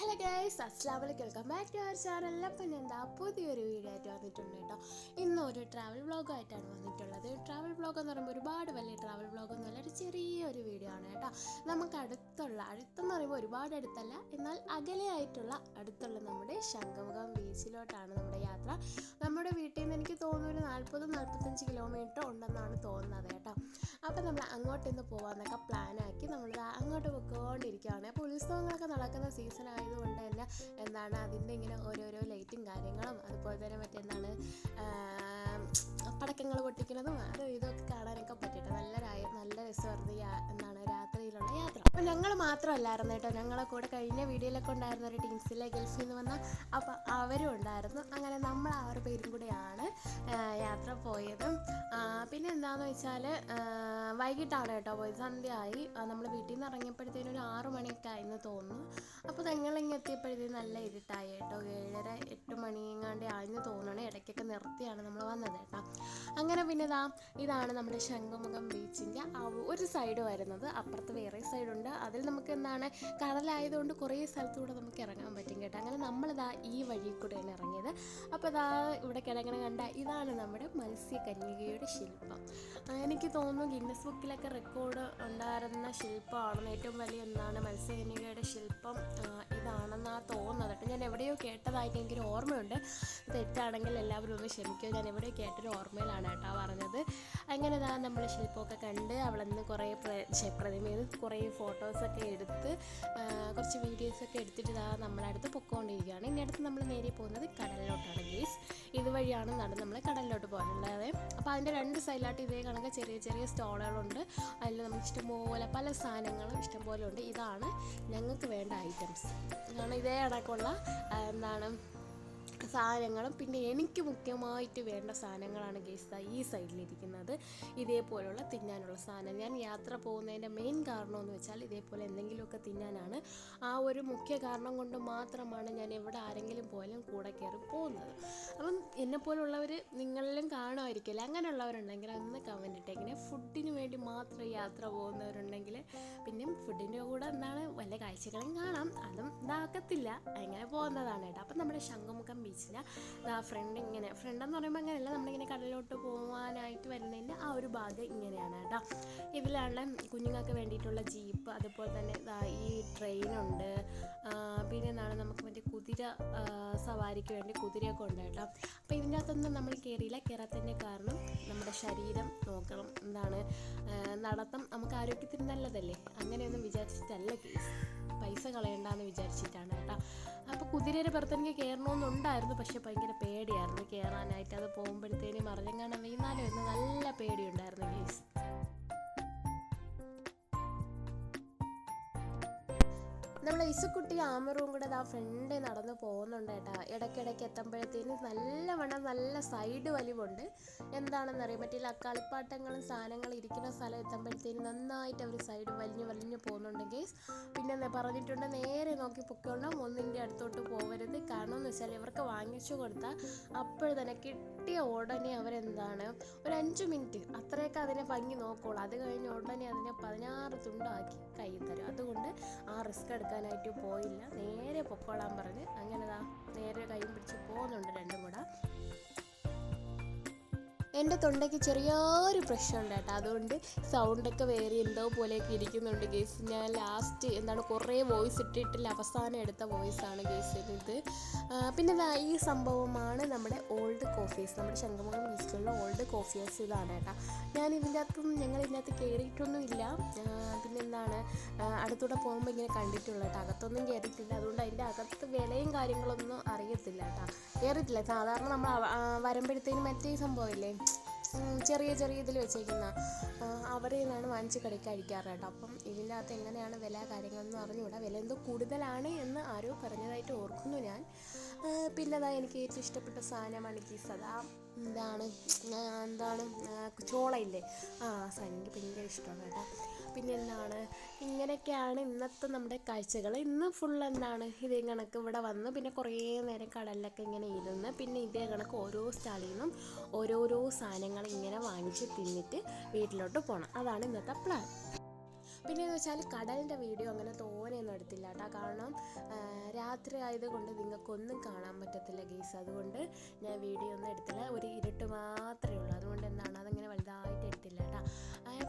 Hello guys അസ്ലാം വലൈക്കും welcome back to our channel അപ്പം എന്താ? പുതിയൊരു വീഡിയോ ആയിട്ട് വന്നിട്ടുണ്ട് കേട്ടോ. ഇന്ന് ഒരു ട്രാവൽ വ്ളോഗായിട്ടാണ് വന്നിട്ടുള്ളത്. ട്രാവൽ വ്ളോഗ് എന്ന് പറയുമ്പോൾ ഒരുപാട് വലിയ ട്രാവൽ വ്ളോഗ് ഒന്നുമല്ല ഒരു ചെറിയൊരു വീഡിയോ ആണ് കേട്ടോ. നമുക്ക് അടുത്തുള്ള അടുത്തെന്ന് പറയുമ്പോൾ ഒരുപാട് അടുത്തല്ല എന്നാൽ അകലെയായിട്ടുള്ള അടുത്തുള്ള നമ്മുടെ ശംഖമുഖം ബീച്ചിലോട്ടാണ് നമ്മുടെ യാത്ര. നമ്മുടെ വീട്ടിൽ നിന്ന് എനിക്ക് തോന്നുന്നു ഒരു നാൽപ്പത് നാൽപ്പത്തഞ്ച് കിലോമീറ്റർ ഉണ്ടെന്നാണ് തോന്നുന്നത് കേട്ടോ. അപ്പം നമ്മൾ അങ്ങോട്ട് ഇന്ന് പോകാമെന്നൊക്കെ പ്ലാനാക്കി നമ്മൾ അങ്ങോട്ട് പോയിക്കൊണ്ടിരിക്കുകയാണ്. അപ്പോൾ ഉത്സവങ്ങളൊക്കെ നടക്കുന്ന സീസൺ ആയതുകൊണ്ട് തന്നെ എന്താണ് അതിന്റെ ഇങ്ങനെ ഓരോരോ ലൈറ്റും കാര്യങ്ങളും അതുപോലെ തന്നെ മറ്റെന്താണ് പടക്കങ്ങൾ പൊട്ടിക്കുന്നതും അതും ഇതൊക്കെ കാണാനൊക്കെ പറ്റിയിട്ട് നല്ല നല്ല രസമായിരുന്നു എന്താണ് രാത്രിയിലുള്ള യാത്ര. അപ്പോൾ ഞങ്ങൾ മാത്രമല്ലായിരുന്നു കേട്ടോ. ഞങ്ങളെ കൂടെ കഴിഞ്ഞ വീഡിയോയിലൊക്കെ ഉണ്ടായിരുന്ന ഒരു ടീംസിലെ ഗൾഫിൽ നിന്ന് വന്ന അപ്പോൾ അവരും ഉണ്ടായിരുന്നു. അങ്ങനെ നമ്മൾ ആറ് പേരും കൂടെയാണ് യാത്ര പോയത്. പിന്നെ എന്താണെന്ന് വെച്ചാൽ വൈകിട്ടാണ് കേട്ടോ. പോയത് സന്ധ്യയായി. നമ്മൾ വീട്ടിൽ നിന്ന് ഇറങ്ങിയപ്പോഴത്തേനും ഒരു ആറ് മണിയൊക്കെ ആയെന്ന് തോന്നുന്നു. അപ്പോൾ ഞങ്ങളിങ്ങ് നല്ല ഇരുട്ടായി കേട്ടോ. ഏഴര എട്ട് മണിയെങ്ങാണ്ട് ആയെന്ന് തോന്നണേ ഇടയ്ക്കൊക്കെ നിർത്തിയാണ് നമ്മൾ വന്നത് കേട്ടോ. അങ്ങനെ പിന്നെ ഇതാ ഇതാണ് നമ്മുടെ ശംഖുമുഖം ബീച്ചിന്റെ ഒരു സൈഡ് വരുന്നത്. അപ്പുറത്ത് വേറെ സൈഡുണ്ട് അതിൽ നമുക്ക് എന്താണ് കടലായതുകൊണ്ട് കുറേ സ്ഥലത്തൂടെ നമുക്ക് ഇറങ്ങാൻ പറ്റും കേട്ടോ. അങ്ങനെ നമ്മളിതാ ഈ വഴി കൂടെയാണ് ഇറങ്ങിയത്. അപ്പോൾ ഇതാ ഇവിടെ കിടക്കണ കണ്ട ഇതാണ് നമ്മുടെ മത്സ്യകന്യകയുടെ ശില്പം. എനിക്ക് തോന്നുന്നു ഗിന്നസ് ബുക്കിലൊക്കെ റെക്കോർഡ് ഉണ്ടായിരുന്ന ശില്പമാണെന്ന് ഏറ്റവും വലിയ എന്താണ് മത്സ്യകന്യകയുടെ ശില്പം ഇതാണെന്നാണ് തോന്നുന്നത് കേട്ടോ. ഞാൻ എവിടെയോ കേട്ടതായിട്ട് എനിക്കൊരു ഓർമ്മയുണ്ട്. തെറ്റാണെങ്കിൽ എല്ലാവരും ഒന്ന് ക്ഷമിക്കുക ഞാൻ എവിടെ കേട്ടൊരു ഓർമ്മയിലാണ് കേട്ടോ പറഞ്ഞത്. അങ്ങനെ ഇതാ നമ്മൾ ശില്പമൊക്കെ കണ്ട് അവിടെ നിന്ന് കുറേ പ്രതിമയിൽ കുറേ ഫോട്ടോസൊക്കെ എടുത്ത് കുറച്ച് വീഡിയോസൊക്കെ എടുത്തിട്ട് ഇതാ നമ്മളടുത്ത് പൊക്കോണ്ടിരിക്കുകയാണ്. ഇനി അടുത്ത് നമ്മൾ നേരെ പോകുന്നത് കടലിലോട്ടാണ് ഗേസ്. ഇതുവഴിയാണ് നടന്ന് നമ്മൾ കടലിലോട്ട് പോകുന്നത് അപ്പോൾ അതിന്റെ രണ്ട് സൈഡിലായിട്ട് ഇതേ കണക്ക് ചെറിയ ചെറിയ സ്റ്റോളുകളുണ്ട് അതിൽ നമുക്ക് ഇഷ്ടംപോലെ പല സാധനങ്ങളും ഇഷ്ടംപോലെ ഉണ്ട്. ഇതാണ് ഞങ്ങൾക്ക് വേണ്ട ഐറ്റംസ് കാരണം ഇതേ കണക്കുള്ള എന്താണ് സാധനങ്ങളും. പിന്നെ എനിക്ക് മുഖ്യമായിട്ട് വേണ്ട സാധനങ്ങളാണ് ഗേസ് ഈ സൈഡിലിരിക്കുന്നത്. ഇതേപോലുള്ള തിന്നാനുള്ള സാധനം. ഞാൻ യാത്ര പോകുന്നതിന്റെ മെയിൻ കാരണം എന്ന് വെച്ചാൽ ഇതേപോലെ എന്തെങ്കിലുമൊക്കെ തിന്നാനാണ്. ആ ഒരു മുഖ്യ കാരണം കൊണ്ട് മാത്രമാണ് ഞാൻ എവിടെ ആരെങ്കിലും പോയാലും കൂടെ കയറി പോകുന്നത്. അപ്പം എന്നെപ്പോലുള്ളവർ നിങ്ങളിലും കാണുമായിരിക്കില്ല? അങ്ങനെയുള്ളവരുണ്ടെങ്കിൽ ഒന്ന് കമന്റ് ഇട്ടേക്കിനെ ഫുഡിന് വേണ്ടി മാത്രം യാത്ര പോകുന്നവരുണ്ടെങ്കിൽ പിന്നെ ഫുഡിന്റെ കൂടെ എന്താണ്? വല്ല കാഴ്ചകളും കാണാം. അതും ഇതാക്കത്തില്ല അങ്ങനെ പോകുന്നതാണ് കേട്ടോ. അപ്പം നമ്മുടെ ശംഖുമുഖം ബീച്ചിൽ ഫ്രണ്ട് ഇങ്ങനെ ഫ്രണ്ട് എന്ന് പറയുമ്പോൾ അങ്ങനെയല്ല. നമ്മളിങ്ങനെ കടലിലോട്ട് പോകാനായിട്ട് വരുന്നതിന്റെ ആ ഒരു ഭാഗം ഇങ്ങനെയാണ് കേട്ടോ. ഇതിലാണ് കുഞ്ഞുങ്ങൾക്ക് വേണ്ടിയിട്ടുള്ള ജീപ്പ് അതുപോലെ തന്നെ ഈ ട്രെയിനുണ്ട് പിന്നെ എന്താണ് നമുക്ക് മറ്റേ കുതിര സവാരിക്ക് വേണ്ടി കുതിരയൊക്കെ ഉണ്ട് കേട്ടോ. അപ്പോൾ ഇതിന്റെ അകത്തൊന്നും നമ്മൾ കയറിയില്ല കയറാത്തതിന്റെ കാരണം നമ്മുടെ ശരീരം നോക്കണം. എന്താണ് നടത്തം നമുക്ക് ആരോഗ്യത്തിന് നല്ലതല്ലേ? അങ്ങനെയൊന്നും വിചാരിച്ചിട്ടല്ല കേസ്. പൈസ കളയണ്ടെന്ന് വിചാരിച്ചിട്ടാണ് കേട്ടോ. അപ്പോൾ കുതിരയുടെ പുറത്ത് എനിക്ക് കയറണമെന്നുണ്ടായിരുന്നു പക്ഷേ ഭയങ്കര പേടിയായിരുന്നു കയറാനായിട്ട് അത് പോകുമ്പോഴത്തേനും മറിഞ്ഞങ്ങാണം വീണാലും എന്ന് നല്ല നമ്മളെ ഇസുക്കുട്ടി ആമറും കൂടെ ആ ഫ്രണ്ട് നടന്ന് പോകുന്നുണ്ട് കേട്ടാ. ഇടയ്ക്കിടയ്ക്ക് എത്തുമ്പോഴത്തേനും നല്ലവണ്ണം നല്ല സൈഡ് വലിവുണ്ട്. എന്താണെന്ന് അറിയാൻ പറ്റില്ല. കളിപ്പാട്ടങ്ങളും സാധനങ്ങളും ഇരിക്കുന്ന സ്ഥലം എത്തുമ്പോഴത്തേനും നന്നായിട്ട് അവർ സൈഡ് വലിഞ്ഞ് വലിഞ്ഞ് പോകുന്നുണ്ട് കേസ് പിന്നെ പറഞ്ഞിട്ടുണ്ട് നേരെ നോക്കി പൊക്കോണം ഒന്നിന്റെ അടുത്തോട്ട് പോകരുത് കാരണം എന്ന് വെച്ചാൽ ഇവർക്ക് വാങ്ങിച്ചു കൊടുത്താൽ അപ്പോൾ തന്നെ കിട്ടിയ ഉടനെ അവരെന്താണ് ഒരു അഞ്ച് മിനിറ്റ് അത്രയൊക്കെ അതിനെ ഭംഗി നോക്കുള്ളൂ. അത് കഴിഞ്ഞ് ഉടനെ അതിനെ പതിനാറ് തുണ്ടാക്കി കയ്യിൽ തരും. അതുകൊണ്ട് ആ റിസ്ക് എടുക്കാനായിട്ട് പോയില്ല. നേരെ പൊക്കോളാൻ പറഞ്ഞ് അങ്ങനെ നേരെ കൈയും പിടിച്ച് പോകുന്നുണ്ട് രണ്ടും കൂടെ. എന്റെ തൊണ്ടയ്ക്ക് ചെറിയൊരു പ്രശ്നമുണ്ട് കേട്ടോ. അതുകൊണ്ട് സൗണ്ടൊക്കെ വേറെ എന്തോ പോലെയൊക്കെ ഇരിക്കുന്നുണ്ട് ഗേസ് ഞാൻ ലാസ്റ്റ് എന്താണ് കുറേ വോയിസ് ഇട്ടിട്ടില്ല. അവസാനം എടുത്ത വോയിസാണ് ഗേസ് ഇത്. പിന്നെ ഈ സംഭവമാണ് നമ്മുടെ ഓൾഡ് കോഫീസ് നമ്മുടെ ശംഖുമുഖം ബീച്ചിലുള്ള ഓൾഡ് കോഫീസ് ഇതാണ് കേട്ടോ. ഞാൻ ഇതിന്റെ അകത്തും ഞങ്ങൾ ഇതിനകത്ത് കയറിയിട്ടൊന്നുമില്ല പിന്നെന്താണ് അടുത്തൂടെ പോകുമ്പോൾ ഇങ്ങനെ കണ്ടിട്ടുള്ള കേട്ടോ. അകത്തൊന്നും കയറിയിട്ടില്ല അതുകൊണ്ട് അതിന്റെ അകത്ത് വിലയും കാര്യങ്ങളൊന്നും അറിയത്തില്ല കേട്ടോ. കയറിയിട്ടില്ല സാധാരണ നമ്മൾ വരുമ്പോഴത്തേനും മറ്റേ സംഭവമില്ലേ ചെറിയ ചെറിയ ഇതിൽ വെച്ചേക്കുന്ന അവരെ നിന്നാണ് വാങ്ങിച്ച് കടി കേട്ടോ. അപ്പം ഇതിന്റെ അകത്ത് എങ്ങനെയാണ് വില കാര്യങ്ങളെന്ന് അറിഞ്ഞുകൂടാ. വില എന്തോ കൂടുതലാണ് എന്ന് ആരോ പറഞ്ഞതായിട്ട് ഓർക്കുന്നു ഞാൻ. പിന്നെ അതാ എനിക്ക് ഏറ്റവും ഇഷ്ടപ്പെട്ട സാധനമാണ് എനിക്ക് സദാ എന്താണ് എന്താണ് ചോളയില്ലേ? ആ സാധനം എനിക്ക് ഭയങ്കര ഇഷ്ടമാണ് കേട്ടോ. പിന്നെ എന്താണ് ഇങ്ങനെയൊക്കെയാണ് ഇന്നത്തെ നമ്മുടെ കാഴ്ചകൾ. ഇന്ന് ഫുൾ എന്താണ് ഇതേ കണക്ക് ഇവിടെ വന്ന് പിന്നെ കുറേ നേരം കടലിലൊക്കെ ഇങ്ങനെ ഇരുന്ന് പിന്നെ ഇതേ കണക്ക് ഓരോ സ്റ്റാളിൽ നിന്നും ഓരോരോ സാധനങ്ങൾ ഇങ്ങനെ വാങ്ങിച്ച് തിന്നിട്ട് വീട്ടിലോട്ട് പോകണം അതാണ് ഇന്നത്തെ പ്ലാൻ പിന്നെ എന്ന് വെച്ചാൽ കടലിന്റെ വീഡിയോ അങ്ങനെ തോനെയൊന്നും എടുത്തില്ല കേട്ടോ. കാരണം ആ, രാത്രി രാത്രി ആയതുകൊണ്ട് നിങ്ങൾക്കൊന്നും കാണാൻ പറ്റത്തില്ല ഗീസ്. അതുകൊണ്ട് ഞാൻ വീഡിയോ ഒന്നും എടുത്തില്ല. ഒരു ഇരുട്ട് മാത്രമേ ഉള്ളൂ. അതുകൊണ്ട് എന്താണ്? അതങ്ങനെ വലുതായിട്ട് എടുത്തില്ല കേട്ടോ.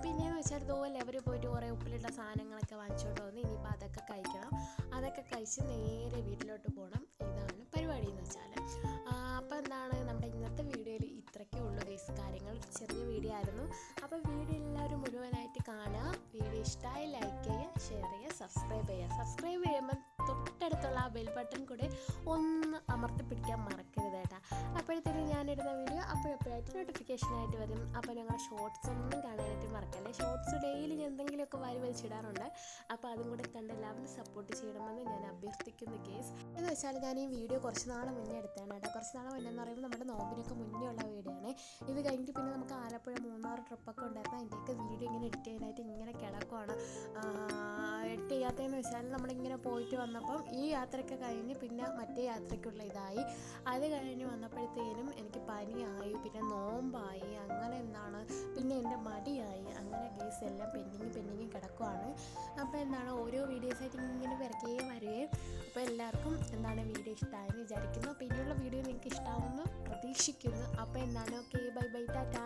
പിന്നെ വെച്ചാൽ ഇതുപോലെ അവർ പോയിട്ട് കുറേ ഉപ്പിലിട്ട സാധനങ്ങളൊക്കെ വാങ്ങിച്ചുകൊണ്ട് വന്ന് ഇനിയിപ്പോൾ അതൊക്കെ കഴിക്കണം. അതൊക്കെ കഴിച്ച് നേരെ വീട്ടിലോട്ട് പോകണം ഇതാണ് പരിപാടി എന്ന് വെച്ചാൽ അപ്പോൾ എന്താണ്? നമ്മുടെ ഇന്നത്തെ വീഡിയോയിൽ ഇത്രയ്ക്കേ ഉള്ളൂ ഗൈസ് കാര്യങ്ങൾ. ചെറിയ വീഡിയോ ആയിരുന്നു. അപ്പോൾ വീഡിയോ എല്ലാവരും മുഴുവനായിട്ട് കാണുക. വീഡിയോ ഇഷ്ടമായി ലൈക്ക് ചെയ്യുക ഷെയർ ചെയ്യുക സബ്സ്ക്രൈബ് ചെയ്യുക. സബ്സ്ക്രൈബ് ചെയ്യുമ്പോൾ തൊട്ടടുത്തുള്ള ആ ബെൽ ബട്ടൺ കൂടെ ഒന്ന് അമർത്തി പിടിക്കാൻ മറക്കരുത് കേട്ടോ. അപ്പോഴത്തേക്കും ഞാനിടുന്ന വീഡിയോ അപ്പോഴപ്പോഴായിട്ട് നോട്ടിഫിക്കേഷൻ ആയിട്ട് വരും. അപ്പോൾ ഞങ്ങൾ ഷോർട്സ് ഒന്നും കാണാനായിട്ട് മറക്കല്ലേ? ഷോർട്സ് ഡെയിലി ഞാൻ എന്തെങ്കിലുമൊക്കെ വാരി വലിച്ചിടാറുണ്ട് അപ്പോൾ അതും കൂടെ കണ്ട് എല്ലാവരും സപ്പോർട്ട് ചെയ്യണമെന്ന് ഞാൻ അഭ്യർത്ഥിക്കുന്നു കേസ് എന്ന് വെച്ചാൽ ഞാൻ ഈ വീഡിയോ കുറച്ച് നാൾ മുന്നേ എടുത്താണ് കേട്ടോ. കുറച്ച് നാൾ മുന്നേ എന്ന് പറയുമ്പോൾ നമ്മുടെ നോമ്പിനൊക്കെ മുന്നേ ഉള്ള ഇത് കഴിഞ്ഞിട്ട് പിന്നെ നമുക്ക് ആലപ്പുഴ മൂന്നാർ ട്രിപ്പൊക്കെ ഉണ്ടായിരുന്നു. അതിന്റെയൊക്കെ വീഡിയോ ഇങ്ങനെ എഡിറ്റ് ചെയ്യാനായിട്ട് ഇങ്ങനെ കിടക്കുവാണ്. എഡിറ്റ് ചെയ്യാത്തതെന്ന് വെച്ചാൽ നമ്മളിങ്ങനെ പോയിട്ട് വന്നപ്പം ഈ യാത്രയൊക്കെ കഴിഞ്ഞ് പിന്നെ മറ്റേ യാത്രയ്ക്കുള്ള ഇതായി. അത് കഴിഞ്ഞ് വന്നപ്പോഴത്തേനും എനിക്ക് പനിയായി പിന്നെ നോമ്പായി അങ്ങനെ എന്താണ് പിന്നെ എന്റെ മടിയായി അങ്ങനെ ഗേസ് എല്ലാം പെൻഡിങ് പെൻഡിങ് കിടക്കുവാണ്. അപ്പോൾ എന്താണ് ഓരോ വീഡിയോസായിട്ട് ഇങ്ങനെ വരയ്ക്കുകയും വരികയും. അപ്പോൾ എല്ലാവർക്കും എന്താണ് വീഡിയോ ഇഷ്ടമായെന്ന് പ്രതീക്ഷിക്കുന്നു. അപ്പോൾ എന്താണ് ഓക്കെ ബൈ ബൈ ടാറ്റാ.